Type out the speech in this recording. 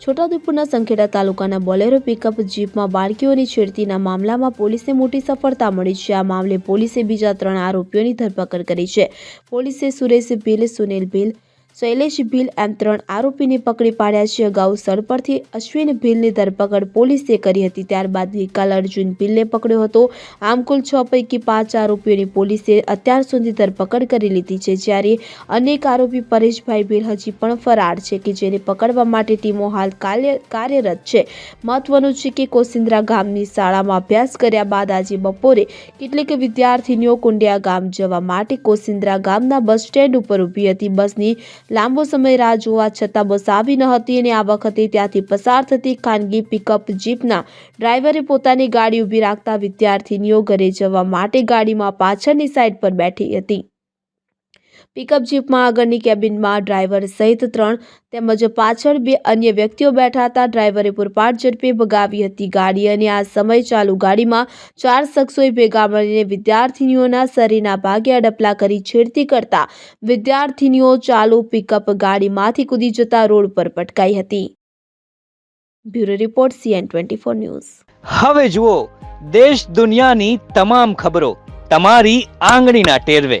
છોટાઉદેપુરના સંખેડા તાલુકાના Bolero pickup જીપમાં બાળકીઓની છેડતીના મામલામાં પોલીસને મોટી સફળતા મળી છે. આ મામલે પોલીસે બીજા ત્રણ આરોપીઓની ધરપકડ કરી છે. પોલીસે સુરેશ ભીલ, સુનિલ ભીલ શૈલેષ ભીલ એમ ત્રણ આરોપીને પકડી પાડ્યા છે. અગાઉ સ્થળ પરથી અશ્વિન ભીલની ધરપકડ પોલીસે કરી હતી. ત્યારબાદ ગઈકાલ અર્જુન ભીલને પકડ્યો હતો. આમ કુલ છ પૈકી પાંચ આરોપીઓની પોલીસે અત્યાર સુધી ધરપકડ કરી લીધી છે. જ્યારે અનેક આરોપી પરેશભાઈ ભીલ હજી પણ ફરાર છે કે જેને પકડવા માટે ટીમો હાલ કાર્ય- કાર્યરત છે. મહત્વનું છે કે કોસિન્દ્રા ગામની શાળામાં અભ્યાસ કર્યા બાદ આજે બપોરે કેટલીક વિદ્યાર્થીનીઓ કુંડિયા ગામ જવા માટે કોસિન્દ્રા ગામના બસ સ્ટેન્ડ ઉપર ઊભી હતી. બસની લાંબો સમય રાહ જોવા છતાં બસ આવી ન હતી અને આ વખતે ત્યાંથી પસાર થતી ખાનગી પિકઅપ જીપના ડ્રાઈવરે પોતાની ગાડી ઊભી રાખતા વિદ્યાર્થીનીઓ ઘરે જવા માટે ગાડીમાં પાછળની સાઈડ પર બેઠી હતી. પિકઅપ જીપમાં આગળની કેબિનમાં ડ્રાઈવર સહિત ત્રણ તેમજ પાછળ બે અન્ય વ્યક્તિઓ બેઠા હતા. ડ્રાઈવરે પૂરપાટ ઝડપે ભગાવી હતી ગાડી અને આ સમય ચાલુ ગાડીમાં ચાર શખ્સોએ ભેગા મળીને વિદ્યાર્થીનીઓના શરીરના ભાગે અડપલા કરી છેડતી કરતા વિદ્યાર્થીનીઓ ચાલુ પિકઅપ ગાડીમાંથી કૂદી જતા રોડ પર પટકાઈ હતી. Bureau report, CN twenty four news. હવે જુઓ, દેશ દુનિયાની તમામ ખબરો તમારી આંગળીના ટેરવે.